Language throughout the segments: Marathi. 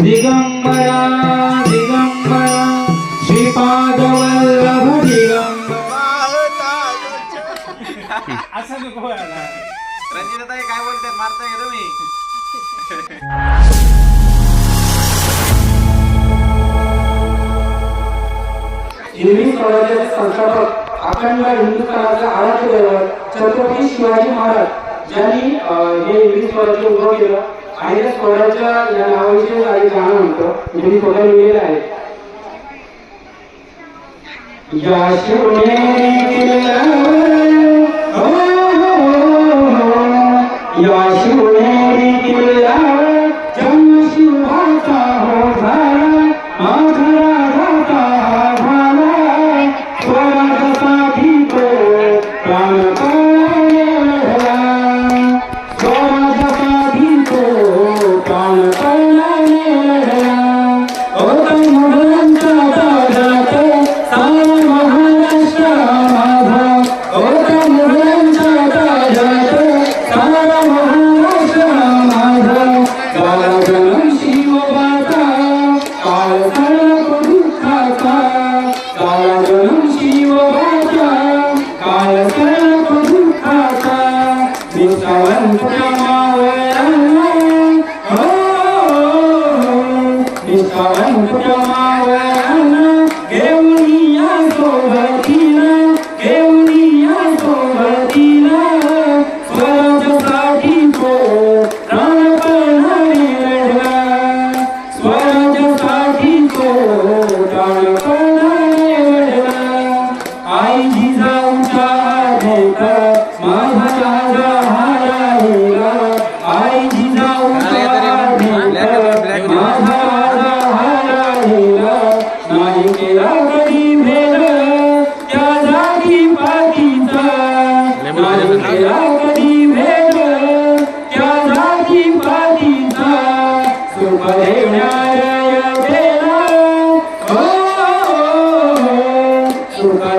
दिगंबरा दिगंबरा श्रीपाद वल्लभ दिगंबरा काय बोलतात मारताय तुम्ही हिंदी समाजाचे संस्थापक अखंड हिंदुस्थानाच्या आराध्य छत्रपती शिवाजी महाराज ज्यांनी हे इंग्लिश स्वराज्य उभं केलं आणि या स्वराज्य या नावाविषयी काही गाणं म्हणतो मी स्वतः लिहिलेलं आहे. या शिवने या Shiv cho ma quê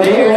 Yeah.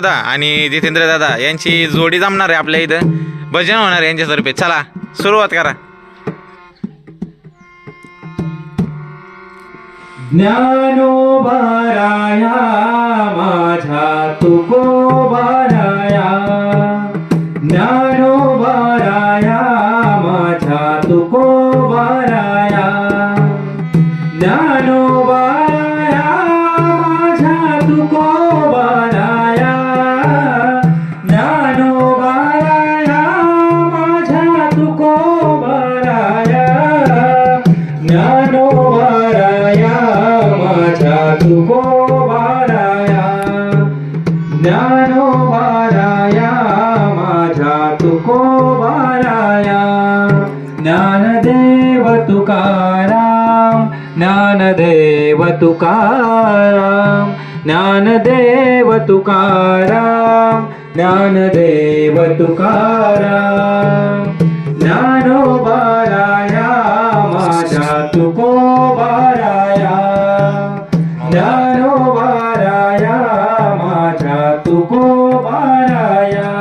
दादा आणि जितेंद्र दादा यांची जोडी जमणार आहे आपल्या इथं. भजन होणार आहे यांच्यातर्फे. चला सुरुवात करा. ज्ञानो बाराया माझा तुको बाराया ज्ञान ज्ञानदेव तुकाराम ज्ञानदेव तुकाराम ज्ञानदेव तुकाराम ज्ञानदेव तुकाराम। ज्ञानोबाराया माझ्या तुकोबाराया ज्ञानोबाराया माझ्या तुकोबाराया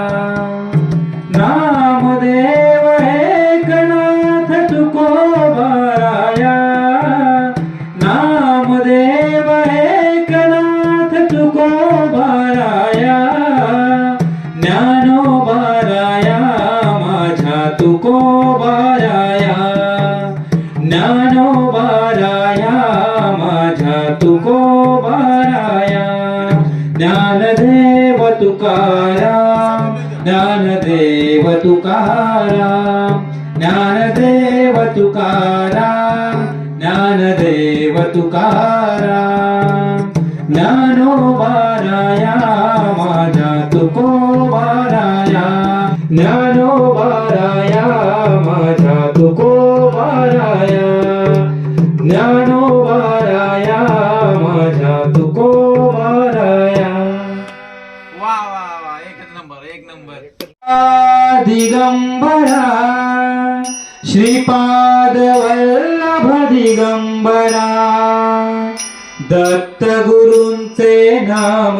तुकोबाराया ज्ञानदेव तुकाराम ज्ञानदेव तुकाराम ज्ञानदेव तुकाराम ज्ञानदेव तुकाराम। ज्ञानोबाराया माझ्या तुकोबाराया ज्ञानोबाराया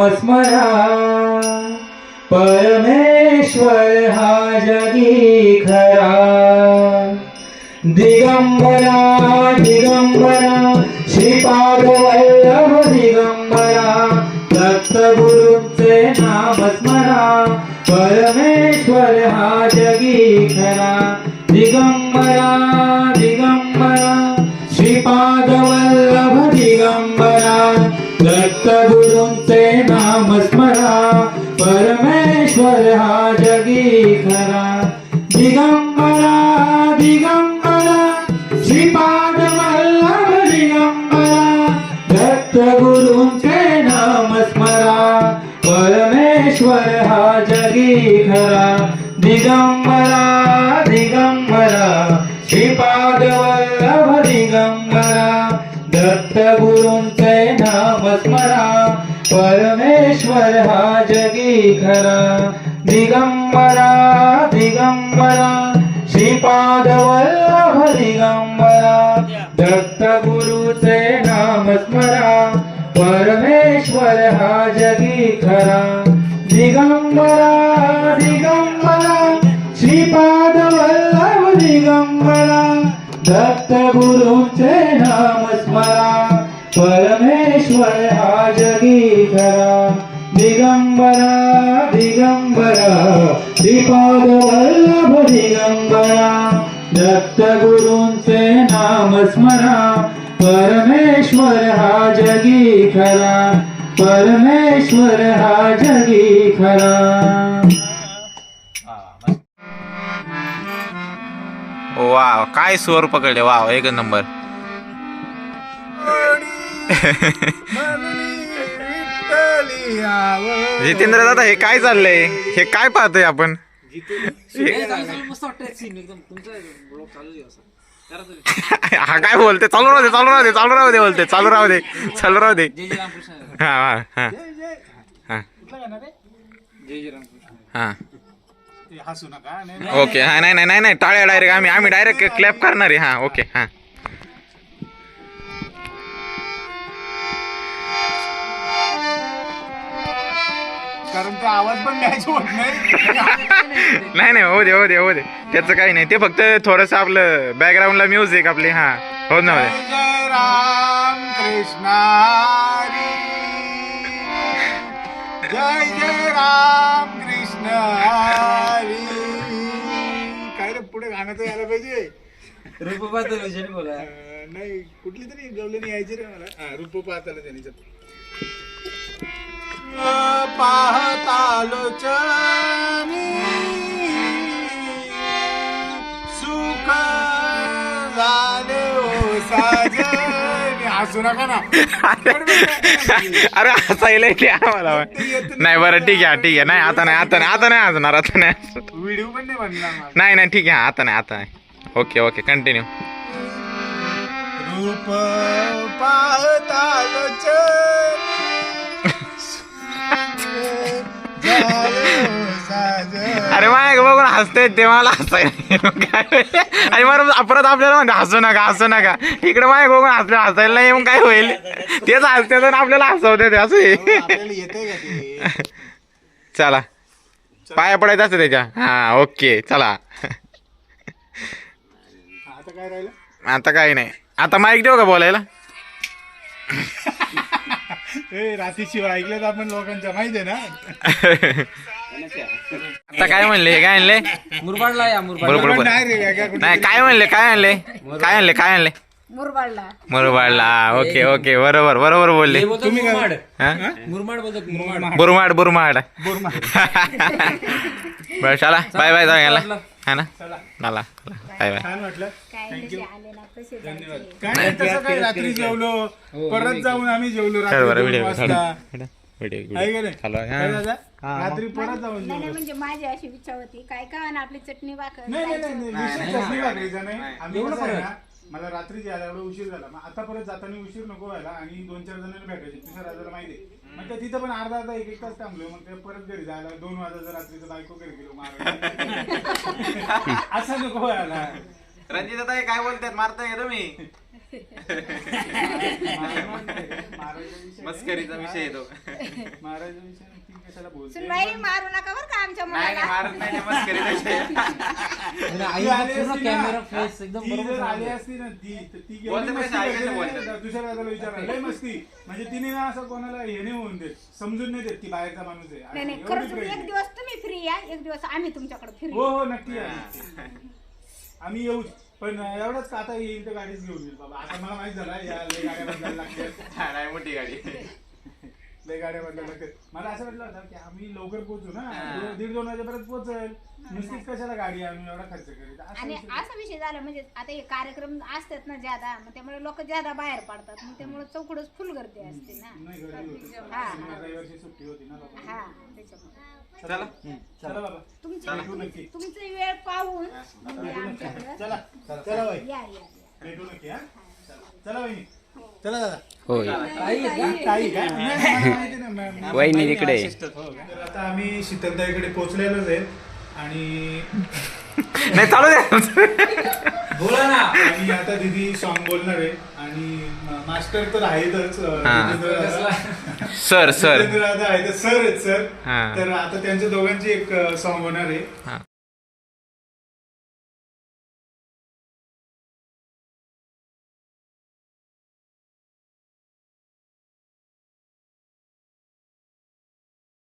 स्मरा परमेश्वर हा जगी खरा. दिगंबरा दिगंबरा श्रीपाद वल्लभ दिगंबरा दत्तगुरूंचे नाम स्मरा. परमेश्वर हा जगी खरा. दिगंबरा नाम स्मरा परमेश्वर हा जगी खरा. दिगंबरा दिगंबरा श्रीपाद वल्लभ दिगंबरा दत्त गुरूंचे नाम स्मरा. परमेश्वर हा जगी खरा. दिगंबरा दिगंबरा श्रीपाद वल्लभ दिगंबरा दत्त गुरूंचे नाम स्मरा. पर परमेश्वर हा जगी खरा दिगंबरा दिगंबरा. श्रीपाद वल्लभ दिगंबरा. दत्त गुरुचे नाम स्मरा. परमेश्वर हा जगी खरा दिगंबरा दिगंबरा. श्रीपाद वल्लभ दिगंबरा. दत्त गुरुचे नाम स्मरा. श्रीपाद वल्लभ दिगंबरा दत्त गुरूंचे नाम स्मरा परमेश्वर हा जगी खरा परमेश्वर हा जगी खरा. वाव काय स्वर पकडले? वाव एक नंबर. जितेंद्र दादा हे काय चाललंय? हे काय पाहतोय आपण? हा काय बोलते? चालू राहू दे चालू राहू दे चालू राहू दे बोलते. चालू राहू दे चालू राहू दे. हा हा हा. हसू नका नाही ओके हा नाही नाही नाही नाही. टाळ्या डायरेक्ट आम्ही आम्ही डायरेक्ट क्लॅप करणार आहे. हा ओके हा. कारण तो आवाज पण मॅच होत नाही. नाही नाही हो दे हो दे हो दे. त्याचं काही नाही. ते फक्त थोडस आपलं बॅकग्राऊंडला म्युझिक आपली हा. हो ना हो दे. जय जय राम कृष्ण हरी जय जय राम कृष्ण हरी काय रे पुढे गाणं तर यायला पाहिजे. अं, नाही कुठली तरी गवलेनी यायची रे मला. हा रूप पाहताला त्यांनी पाहतालो सुख झाले ओ साजन हसू नका ना. अरे हसायला येते आम्हाला. नाही बरं ठीक आहे ठीक आहे. नाही आता नाही आता नाही आता नाही हसणार आता नाही हसणार. व्हिडिओ पण नाही. नाही नाही ठीक आहे आता नाही आता नाही. ओके ओके कंटिन्यू रूप अरे माझ्या बघून हसते ते मला हसायला काय? आणि मग परत आपल्याला म्हणते हसू नका हसू नका. इकडे माझ्या बघून हसले हसायला नाही मग काय होईल? तेच हसते तर आपल्याला हसवते ते असं ते? चला. पाया पडायचं असतं त्याच्या. हा ओके चला. आता काय राहिलं? आता काही नाही. आता माईक देऊ का बोलायला? रात्रीशिवाय ऐकलं तर आपण लोकांच्या माहिती आहे ना. आता काय म्हणले? काय आणले? मुरबाडला या मुरबाड बरोबर बरोबर. नाही काय म्हणले? काय आणले? काय आणले? काय आणले? मुरबाडला. मुरबाडला. Okay okay. बरोबर बरोबर बोलले. मुरमाड. हा? मुरमाड बोलतात मुरमाड. बुरमाड बुरमाड. बोरमा बरं चला. बाय बाय जाऊ याला. हा ना? चला. चला बाय बाय. छान वाटलं. काय म्हणजे आले ना कसे जायचे काय नाही, तसं काय रात्री जेवलो. परत जाऊन आम्ही जेवलो रात्री बरं दोन व्हिडिओ वाजता. हा. रात्री परत जाऊन नाही म्हणजे माझी अशी इच्छा होती. काय का आणि आपली चटणी भाकर नाही नाही नाही नाही, विषय चटणी भाकरीचा नाही. आम्ही कसं आहे? ना, मला रात्री एवढा उशीर झाला. मग आता परत जाताना उशीर नको व्हायला आणि दोन चार जणांना भेटायचे. तुषार राजाला माहिती आहे. मग त्या तिथं पण अर्धा अर्धा एक एक तास थांबलो मग ते परत घरी जायला दोन वाजायचं रात्रीचं बायको घरी गेलो मारायला. असं नको व्हायला. रणजित ताई काय बोलतात? मारताय का तुम्ही. मस्करीचा विषय येतो. मारायचा विषय नाही, ती कशाला बोलते सुनबाई मारू नका बरं का आमच्या नाही नाही, मुलाला. मारत नाही ते मस्करीचा विषय आई ती आली पूर्ण असती ना, कॅमेरा फेस एकदम ती बरोबर जर आली सांगितलं. असती ना ती तर ती गेली बोलते मस्ती पैसे ऐकायचं करते, बोलते. दुसऱ्या दादाला विचारायला लय मस्ती. म्हणजे तिने ना असं कोणाला हे नाही होऊन देत समजून नाही देत की बाहेरचा माणूस आहे. नाही नाही एवढी खरंच प्रेम. एक दिवस तुम्ही फ्री या एक दिवस आम्ही तुमच्याकडे फ्री. हो हो नक्की या. आम्ही येऊच पण एवढंच का आता येईल तर गाडीच घेऊन येईल बाबा. आता मला माहीत झालं या लय गाड्या बदलायला लागतात नाही मोठी गाडी. लय गाड्या मला असं वाटलं होतं की आम्ही लवकर पोहोचू ना. दीड- दोन वाजेपर्यंत पोहोचेल. नुसतीच कशाला गाडी आणून एवढा खर्च असा आणि विषय- असा विषय झाला म्हणजे आता हे कार्यक्रम असतात ना ज्यादा मग त्यामुळे लोक ज्यादा बाहेर पडतात. मग त्यामुळे चौकडच फुल गर्दी असते ना. नाही गर्दी होती. हा. शनिवार, रविवारची सुट्टी होती ना लोकांना. हा त्याच्यामुळे. चला. चला. बाबा. तुमची भेटू नक्की. तुमची वेळ पाहून आमच्याकडं चला. चला. बाई. या या या. भेटू नक्की हा. चला चला चला दादा आई आहे का? ताई काय नाही, मला माहिती नाही, मॅम. वहिनी तिकडे? तर आता आम्ही शीतलताईकडे पोहोचलेलोच आहे आणि नाही चालू द्या बोला ना आणि आता दिदी सॉन्ग बोलणार आहे आणि मास्टर तर आहेतच अं, हा. जितेंद्र दादा. सर सर जितेंद्र दादा आहेत सर आहेत सर हा. तर आता त्यांच्या दोघांची एक सॉन्ग होणार आहे हा.